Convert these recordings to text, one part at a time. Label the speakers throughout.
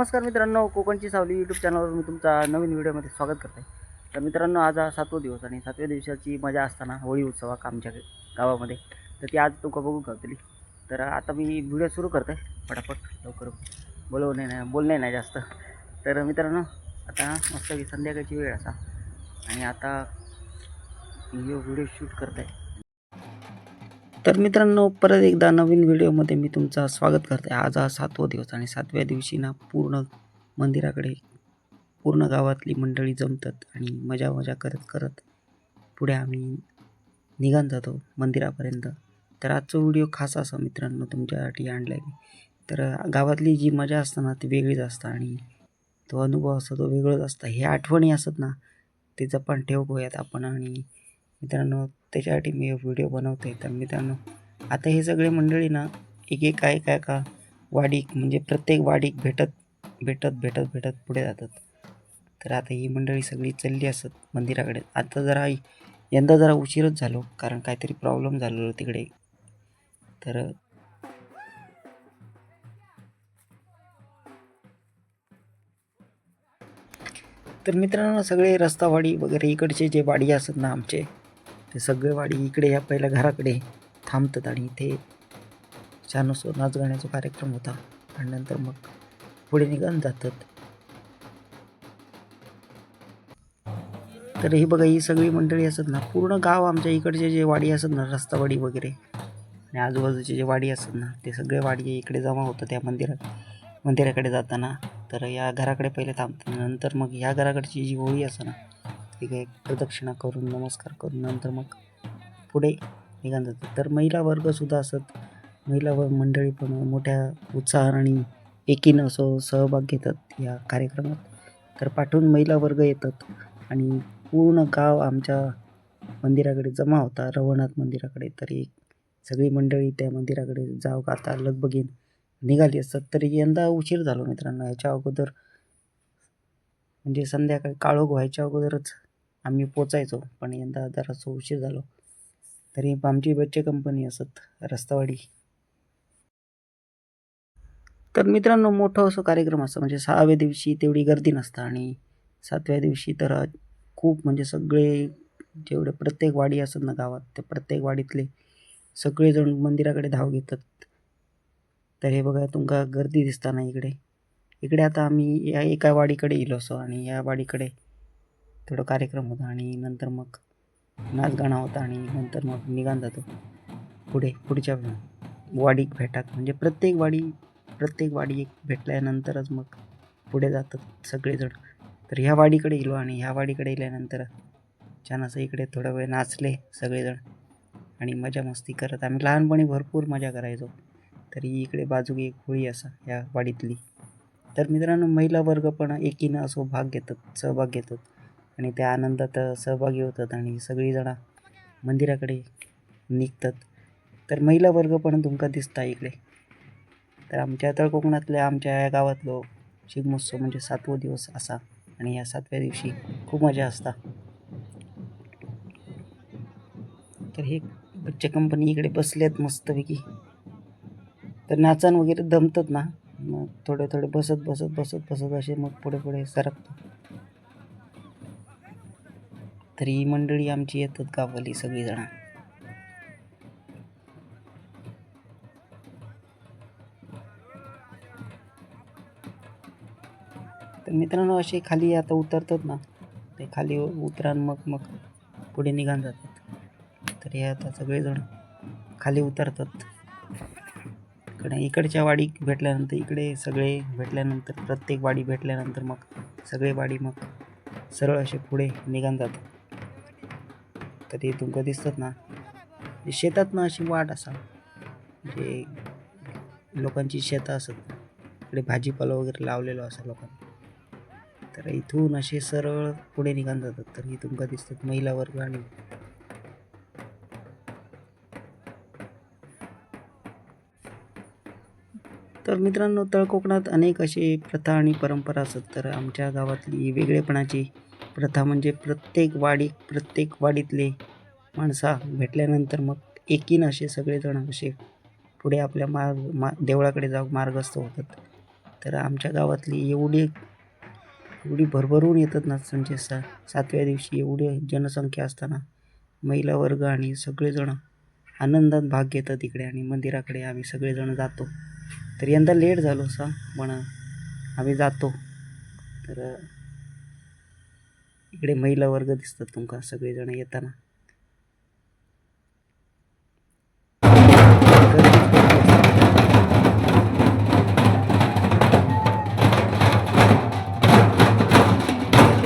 Speaker 1: नमस्कार मित्रांनो कोकणची सावली यूट्यूब चॅनलवर मी तुमचा नवीन व्हिडिओमध्ये स्वागत करते तर मित्रांनो आज हा सातवा दिवस आणि सातव्या दिवसाची मजा असताना होळी उत्सवाक आमच्या गावामध्ये. तर ती आज तुका बघू गावतली तर आता मी व्हिडिओ सुरू करते फटाफट लवकर बोलवणे नाही बोलणे नाही जास्त. तर मित्रांनो आता मस्त संध्याकाळची वेळ असा. आणि आता व्हिडिओ व्हिडिओ शूट करत आहे तर मित्रांनो परत एकदा नवीन व्हिडिओमध्ये मी तुमचं स्वागत करते. आज हा सातवा दिवस आणि सातव्या दिवशी ना पूर्ण मंदिराकडे पूर्ण गावातली मंडळी जमतात आणि मजा मजा करत करत पुढे आम्ही निघान जातो मंदिरापर्यंत. तर आजचा व्हिडिओ खास असा मित्रांनो तुमच्यासाठी आणला आहे तर गावातली जी मजा असते ना ती वेगळीच असतं आणि तो अनुभव असतो तो वेगळाच असतं. हे आठवणी असत ना ते जपान ठेवूयात आपण आणि मित्रांनो त्याच्यासाठी मी व्हिडिओ बनवते. तर मित्रांनो आता हे सगळे मंडळी ना एक एक काय काय का वाडीक म्हणजे प्रत्येक वाडीक भेटत भेटत भेटत भेटत पुढे जातात. तर आता ही मंडळी सगळी चालली असत मंदिराकडे. आता जरा यंदा जरा उशीरच झालो कारण काहीतरी प्रॉब्लेम झालेलो तिकडे. तर तर मित्रांनो सगळे रस्तावाडी वगैरे इकडचे जे वाडी असत ना आमचे ते सगळे वाडी इकडे या पहिल्या घराकडे थांबतात आणि इथे छान असं नाच गाण्याचा कार्यक्रम होता. आणि नंतर मग पुढे निघून जातात. तर ही बघा ही सगळी मंडळी असत ना पूर्ण गाव आमच्या इकडचे जे वाडी असत ना रस्तावाडी वगैरे आणि आजूबाजूचे जे वाडी असत ना ते सगळे वाडी इकडे जमा होतं त्या मंदिरात मंदिराकडे जाताना. तर या घराकडे पहिले थांबतात. नंतर मग ह्या घराकडची जी होळी असं ना ती काही प्रदक्षिणा करून नमस्कार करून नंतर मग पुढे निघून जातात तर महिला वर्गसुद्धा असत. महिला व मंडळी पण मोठ्या उत्साहाने आणि एकीनं असं सहभाग घेतात या कार्यक्रमात. तर पाठवून महिला वर्ग येतात आणि पूर्ण गाव आमच्या मंदिराकडे जमा होता. रवनाथ मंदिराकडे तरी सगळी मंडळी त्या मंदिराकडे जाव आता लगबगीन निघाली असतात. तरी यंदा उशीर झालो मित्रांनो. याच्या अगोदर म्हणजे संध्याकाळी काळोख व्हायच्या अगोदरच आम्ही पोचायचो पण यंदा जरासं उशीर झालो. तरी आमची बच्चे कंपनी असत रस्तावाडी. तर मित्रांनो मोठं असं कार्यक्रम असतं. म्हणजे सहाव्या दिवशी तेवढी गर्दी नसतं आणि सातव्या दिवशी तर खूप म्हणजे सगळे जेवढे प्रत्येक वाडी असत ना गावात ते प्रत्येक वाडीतले सगळेजण मंदिराकडे धाव घेतात. तर हे बघा तुमका गर्दी दिसताना इकडे. इकडे आता आम्ही या एका वाडीकडे येलो असो आणि या वाडीकडे थोडं कार्यक्रम होता आणि नंतर मग नाच गाणं होता आणि नंतर मग निघान जातो. पुढे पुढच्या वाडीक भेटात. म्हणजे प्रत्येक वाडी प्रत्येक वाडी एक भेटल्यानंतरच मग पुढे जातात सगळेजण. तर ह्या वाडीकडे गेलो आणि ह्या वाडीकडे गेल्यानंतर छान असं इकडे थोडा वेळ नाचले सगळेजण. आणि मजा मस्ती करत. आम्ही लहानपणी भरपूर मजा करायचो. तरी इकडे बाजू एक होळी असा या वाडीतली. तर मित्रांनो महिला वर्ग पण एकीनं असो भाग घेतात सहभाग घेतात. आणि त्या आनंदात सहभागी होतात आणि सगळीजणं मंदिराकडे निघतात. तर महिला वर्ग पण तुमका दिसता इकडे. तर आमच्या तळ कोकणातल्या आमच्या या गावातलो शिगमोत्सव म्हणजे सातवो दिवस असा आणि या सातव्या दिवशी खूप मजा असता. तर हे बच्चे कंपनी इकडे बसलेत मस्तपैकी. तर नाचान वगैरे दमतात ना. मग थोडे थोडे बसत बसत बसत बसत असे मग पुढे पुढे सरकतो. तर ही मंडळी आमची येतात गावाली सगळीजणं. तर मित्रांनो असे खाली आता उतरतात ना ते खाली उतरान मग मग पुढे निघान जातात. तर हे आता सगळेजण खाली उतरतात. इकडे इकडच्या वाडी भेटल्यानंतर इकडे सगळे भेटल्यानंतर प्रत्येक वाडी भेटल्यानंतर मग सगळे वाडी मग सरळ असे पुढे निघान जातात. तर हे तुमका दिसतात ना. म्हणजे शेतात ना अशी वाट असा म्हणजे लोकांची शेतं असत. इकडे भाजीपाला वगैरे लावलेलो असा लोकांनी. तर इथून असे सरळ पुढे निघान जातात. तर ही तुमका दिसतात महिला वर्ग आणि तर मित्रांनो तळकोकणात अनेक असे प्रथा आणि परंपरा असतात तर आमच्या गावातली वेगळेपणाची प्रथा म्हणजे प्रत्येक वाडी प्रत्येक वाडीतले माणसा भेटल्यानंतर मग एकीनं असे सगळेजण असे पुढे आपल्या मार्ग मा देवळाकडे जाऊ मार्गस्थ होतात. तर आमच्या गावातली एवढी एवढी भरभरून येतात ना म्हणजे सा सातव्या दिवशी एवढी जनसंख्या असताना महिला वर्ग आणि सगळेजण आनंदात भाग घेतात इकडे आणि मंदिराकडे आम्ही सगळेजण जातो. तर यंदा लेट झालो असा पण आम्ही जातो. तर इकडे महिला वर्ग दिसतात तुमका सगळेजण येताना.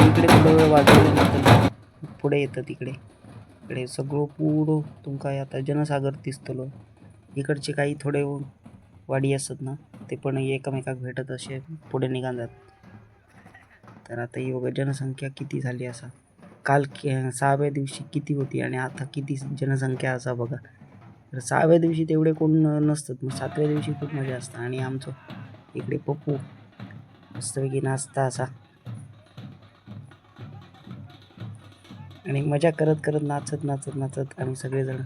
Speaker 1: इकडे थोडं वेळ पुढे येतात इकडे. इकडे सगळं पुढं तुमका आता जनसागर दिसतलो. इकडचे काही थोडे वाडी असतात ना ते पण एकमेकाक भेटत असे पुढे निघातात तर आता ही बघा जनसंख्या किती झाली असा. काल सहाव्या दिवशी किती होती आणि आता किती जनसंख्या असा बघा. तर सहाव्या दिवशी तेवढे कोण नसतात मग सातव्या दिवशी खूप मजा असतं. आणि आमचं इकडे पप्पू मस्तपैकी नाचता असा. आणि मजा करत करत नाचत नाचत नाचत आम्ही सगळेजण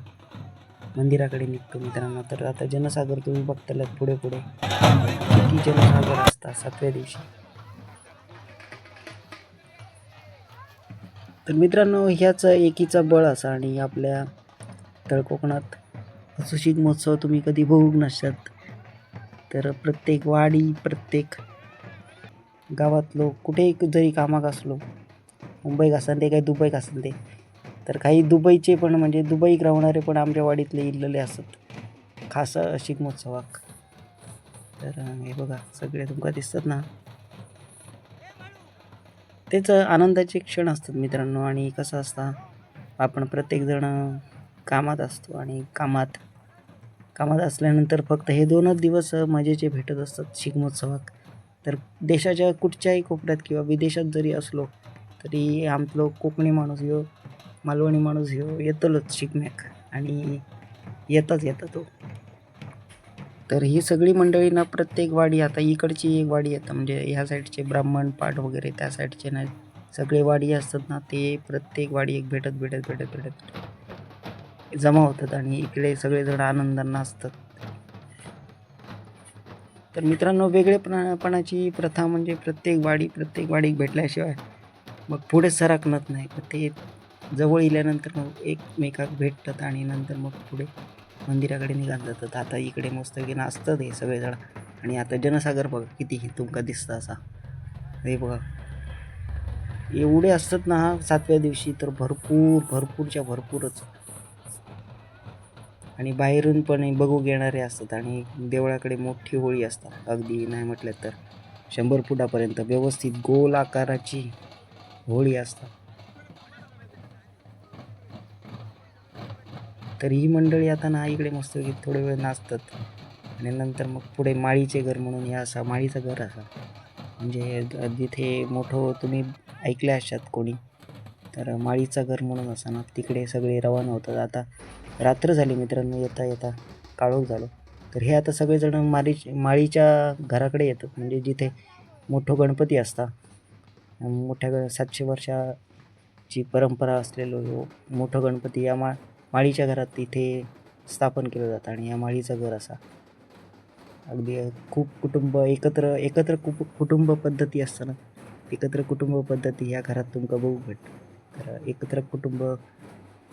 Speaker 1: मंदिराकडे निघतो मित्रांनो. तर आता जनसागर तुम्ही बघताल पुढे पुढे. किती जनसागर असतात सातव्या दिवशी. तर मित्रांनो ह्याच एकीचा बळ असा आणि आपल्या तळकोकणात सुशिक महोत्सव तुम्ही कधी बघू नसतात. तर प्रत्येक वाडी प्रत्येक गावातलो कुठेही जरी कामाक असलो मुंबईक असन ते काही दुबईक असन ते तर काही दुबईचे पण म्हणजे दुबईक राहणारे पण आमच्या वाडीतले इल्लेले असत. खास शिगमोत्सवाक तर हे बघा सगळे तुमका दिसतात ना? तेच आनंदाचे क्षण असतात मित्रांनो. आणि कसं असतं आपण प्रत्येकजण कामात असतो आणि कामात कामात असल्यानंतर फक्त हे दोनच दिवस मजेचे भेटत असतात शिगमोत्सवात. तर देशाच्या कुठच्याही कोपऱ्यात किंवा विदेशात जरी असलो तरी आमचो कोकणी माणूस ह्यो मालवणी माणूस ह्यो येतलोच शिगम्याक आणि येताच येता तो. तर ही सगळी मंडळी ना प्रत्येक वाडी आता इकडची एक वाडी येतं म्हणजे ह्या साईडचे ब्राह्मण पाठ वगैरे त्या साईडचे ना सगळे वाडी असतात ना ते प्रत्येक वाडी एक भेटत भेटत भेटत भेटत भेटत. जमा होतात आणि इकडे सगळेजण आनंदांना असतात. तर मित्रांनो वेगळेपणापणाची प्रथा म्हणजे प्रत्येक वाडी प्रत्येक वाडीक भेटल्याशिवाय मग पुढे सरकणत नाही. तर ते जवळ इल्यानंतर मग एकमेकाक भेटतात आणि नंतर मग पुढे मंदिराकडे निघाल जातात आता इकडे मस्तपैकी नाचतात हे सगळेजण. आणि आता जनसागर बघा किती तुमका दिसतं असा. हे बघा. एवढे असतात ना सातव्या दिवशी तर भरपूर भरपूरच्या भरपूरच. आणि बाहेरून पण बघू घेणारे असतात आणि देवळाकडे मोठी होळी असतात. अगदी नाही म्हटलं तर. शंभर फुटापर्यंत व्यवस्थित गोल आकाराची होळी असतात. तर ही मंडळी आता ना इकडे मस्त थोडे वेळ नाचतात. आणि नंतर मग पुढे माळीचे घर म्हणून हे असा माळीचं घर असा. म्हणजे जिथे मोठं तुम्ही ऐकले असतात कोणी तर माळीचं घर म्हणून असा ना तिकडे सगळे रवाना होतात. आता रात्र झाली मित्रांनो येता येता काळोख झालो. तर हे आता सगळेजण माळी माळीच्या घराकडे येतात. म्हणजे जिथे मोठं गणपती असता मोठ्या ग सातशे वर्षाची परंपरा असलेलो हो मोठं गणपती या मा माळीच्या घरात तिथे स्थापन केलं जातं आणि या माळीचं घर असा. अगदी खूप कुटुंब एकत्र एकत्र कुप कुटुंब पद्धती असताना एकत्र कुटुंब पद्धती ह्या घरात तुमका बघू भेटतं. तर एकत्र कुटुंब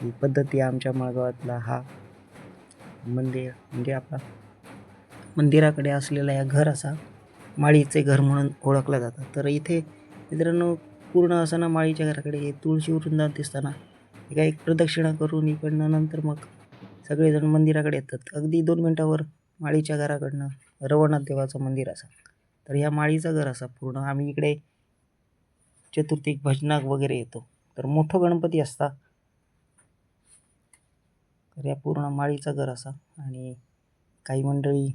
Speaker 1: ही पद्धती आमच्या माळगावातला हा मंदिर म्हणजे आपला मंदिराकडे असलेला या घर असा माळीचे घर म्हणून ओळखलं जातं. तर इथे मित्रांनो पूर्ण असं ना माळीच्या घराकडे हे तुळशी वृंदावन दिसताना एका एक प्रदक्षिणा करून इकडनं नंतर मग सगळेजण मंदिराकडे येतात. अगदी दोन मिनटावर माळीच्या घराकडनं रवनाथ देवाचं मंदिर असा. तर ह्या माळीचं घर असा पूर्ण. आम्ही इकडे चतुर्थीक भजनाक वगैरे येतो. तर मोठं गणपती असता. तर या पूर्ण माळीचं घर असा. आणि काही मंडळी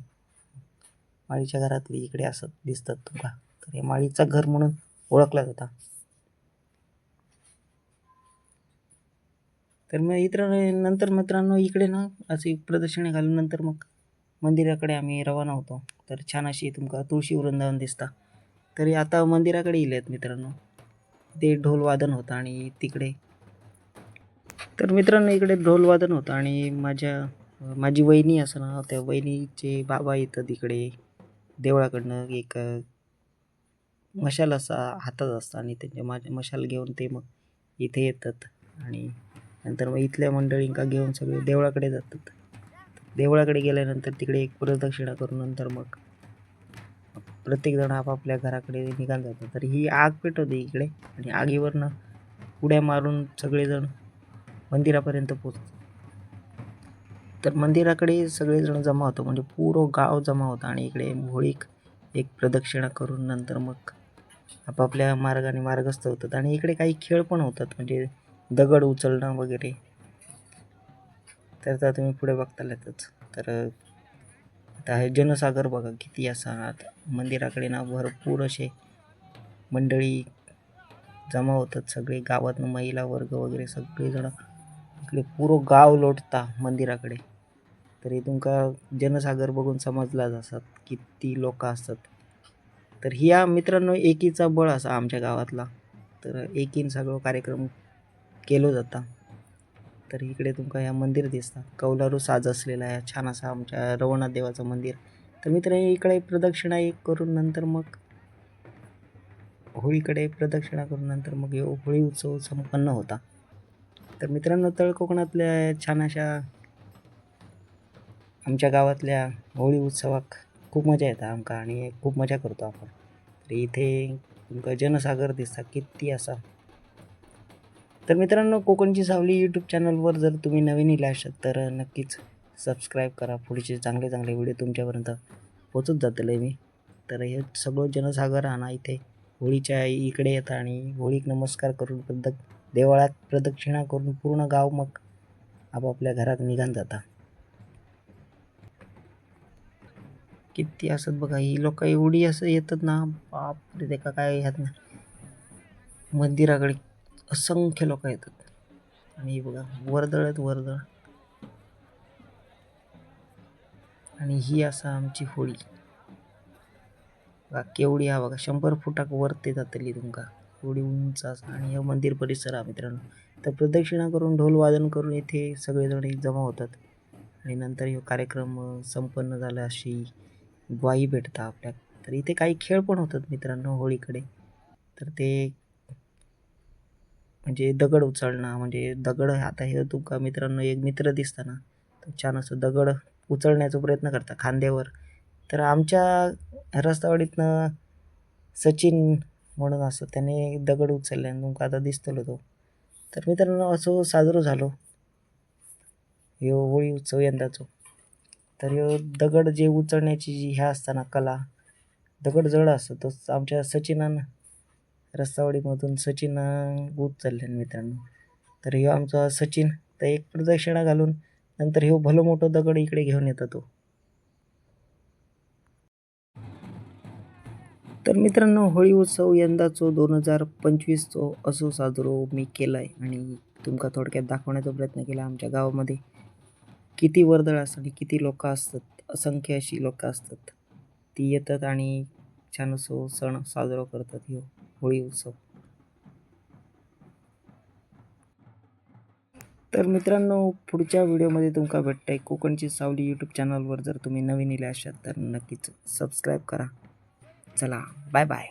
Speaker 1: माळीच्या घरातली इकडे असत दिसतात तुका तर हे माळीचं घर म्हणून ओळखला जाता. तर मग इतर नंतर मित्रांनो इकडे ना अशी प्रदर्शने घालून मग मंदिराकडे आम्ही रवाना होतो. तर छान अशी तुमका तुळशी वृंदावन दिसता. तरी आता मंदिराकडे येले आहेत मित्रांनो. ते ढोलवादन होतं आणि तिकडे. तर मित्रांनो इकडे ढोलवादन होतं आणि माझ्या माझी वहिनी असं ना त्या वहिनीचे बाबा येतात इकडे देवळाकडनं एक मशाल असा हातात असतं आणि त्यांच्या माझ्या मशाल घेऊन ते मग इथे येतात आणि नंतर मग इथल्या मंडळींका घेऊन सगळे देवळाकडे जातात. देवळाकडे गेल्यानंतर तिकडे एक प्रदक्षिणा करून नंतर मग प्रत्येकजण आपापल्या घराकडे निघाल जातात. तर ही आग पेटवते इकडे आणि आगीवरनं उड्या मारून सगळेजण मंदिरापर्यंत पोचतात तर मंदिराकडे सगळेजण जमा होतं. म्हणजे पूर्ण गाव जमा होतं आणि इकडे होळीक एक प्रदक्षिणा करून नंतर मग आपापल्या मार्गाने मार्गस्थ होतात. आणि इकडे काही खेळ पण होतात. म्हणजे दगड उचलणं वगैरे. तर आता तुम्ही पुढे बघतालातच. तर आता हे जनसागर बघा किती असा आता मंदिराकडे ना भरपूर असे मंडळी जमा होतात सगळे. गावातनं महिला वर्ग वगैरे सगळेजण इकडे पुरं गाव लोटता मंदिराकडे. तरी तुमका जनसागर बघून समजलाच असतात किती लोक असतात. तर ह्या मित्रांनो एकीचा बळ असा आमच्या गावातला. तर एकीन सगळं कार्यक्रम केलो जाता. तर इकडे तुमका ह्या मंदिर दिसता. कौलारू साज असलेला आहे. छान असा आमच्या रवनाथ देवाचं मंदिर. तर मित्र इकडे प्रदक्षिणा एक करून नंतर मग होळीकडे प्रदक्षिणा करून नंतर मग ह्यो होळी उत्सव संपन्न होता. तर मित्रांनो तळ कोकणातल्या छान अशा आमच्या गावातल्या होळी उत्सवाक खूप मजा येता आमकां आणि खूप मजा करतो आपण. तर इथे तुमका जनसागर दिसता. किती असा तर मित्रांनो कोकणची सावली यूट्यूब चॅनलवर जर तुम्ही नवीन इला असाल तर नक्कीच सबस्क्राईब करा. पुढचे चांगले चांगले व्हिडिओ तुमच्यापर्यंत पोचत जातील मी. तर हे सगळं जनसागर आणा इथे होळीच्या इकडे येतं आणि होळीक नमस्कार करून प्रदक देवळात प्रदक्षिणा करून पूर्ण गाव मग आपापल्या घरात निघान जाता. किती असत बघा ही लोक एवढी असं येतात ना बापरे ते का काय ह्यात ना. मंदिराकडे असंख्य लोक येतात. आणि बघा वर्दळ आहेत वर्दळ. आणि ही असा आमची होळी. बघा केवढी हा बघा शंभर फुटाक वरती जातली तुमका. एवढी उंच असा आणि हे मंदिर परिसर हा मित्रांनो. तर प्रदक्षिणा करून ढोल वादन करून इथे सगळेजण जमा होतात. आणि नंतर हे कार्यक्रम संपन्न झाला अशी ग्वाही भेटता आपल्या तर इथे काही खेळ पण होतात मित्रांनो होळीकडे. तर ते म्हणजे दगड उचलणं म्हणजे दगड आता हे तुमका मित्रांनो एक मित्र दिसताना तो छान असं दगड उचलण्याचा प्रयत्न करता खांद्यावर. तर आमच्या रस्तावाडीतनं सचिन म्हणून असं त्याने दगड उचलले आणि तुमका आता दिसतलो तो. तर मित्रांनो असो साजरो झालो. ह्यो होळी उत्सव यंदाचो. तर ह्यो दगड जे उचलण्याची जी ह्या असताना कला दगड जड असतो तो आमच्या सचिनान रस्तावाडीमधून सचिन उचलले मित्रांनो. तर ह्यो आमचा सचिन तर एक प्रदक्षिणा घालून नंतर ह्यो भलं मोठं दगड इकडे घेऊन येतो हो. तो तर मित्रांनो होळी उत्सव यंदाचो दोन हजार पंचवीसचो असो साजरो मी केला आहे आणि तुमका थोडक्यात दाखवण्याचा प्रयत्न केला आमच्या गावामध्ये. किती वर्दळ असतात आणि किती लोक असतात असंख्य अशी लोक असतात. ती येतात आणि छान असो सण साजरा करतात ह्यो होळी उत्सव. तर मित्रांनो पुढच्या व्हिडिओमध्ये तुमका भेटतंय कोकणची सावली यूट्यूब चॅनलवर जर तुम्ही नवीन इले असाल तर नक्कीच सबस्क्राईब करा. चला बाय बाय